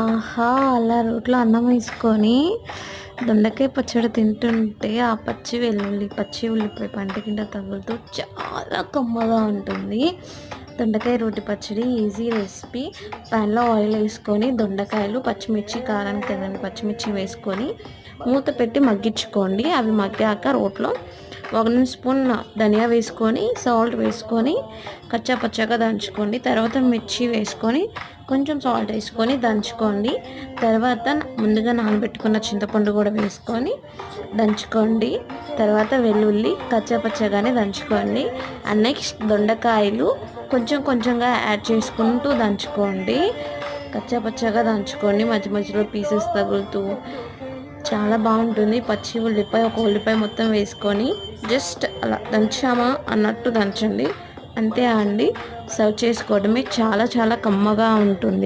ఆహా అలా రోట్లో అన్నం వేసుకొని దొండకాయ పచ్చడి తింటుంటే ఆ పచ్చి వెల్లుల్లి పచ్చి ఉల్లిపాయ పంట కింద తగులుతూ చాలా కమ్మగా ఉంటుంది. దొండకాయ రోటి పచ్చడి ఈజీ రెసిపీ. ప్యాన్లో ఆయిల్ వేసుకొని దొండకాయలు పచ్చిమిర్చి కారానికి తగిన పచ్చిమిర్చి వేసుకొని మూత పెట్టి మగ్గించుకోండి. అవి మగ్గాక రోట్లో ఒక స్పూన్ ధనియా వేసుకొని సాల్ట్ వేసుకొని కచ్చా పచ్చగా దంచుకోండి. తర్వాత మిర్చి వేసుకొని కొంచెం సాల్ట్ వేసుకొని దంచుకోండి. తర్వాత ముందుగా నానబెట్టుకున్న చింతపండు కూడా వేసుకొని దంచుకోండి. తర్వాత వెల్లుల్లి కచ్చా పచ్చగానే దంచుకోండి. నెక్స్ట్ దొండకాయలు కొంచెం కొంచెంగా యాడ్ చేసుకుంటూ దంచుకోండి. కచ్చా పచ్చగా దంచుకోండి. మధ్య మధ్యలో పీసెస్ తగులుతూ చాలా బాగుంటుంది. పచ్చి ఉల్లిపాయ ఒక ఉల్లిపాయ మొత్తం వేసుకొని జస్ట్ అలా దంచామా అన్నట్టు దంచండి. అంతే అండి. సర్వ్ చేసుకోవడమే చాలా చాలా కమ్మగా ఉంటుంది.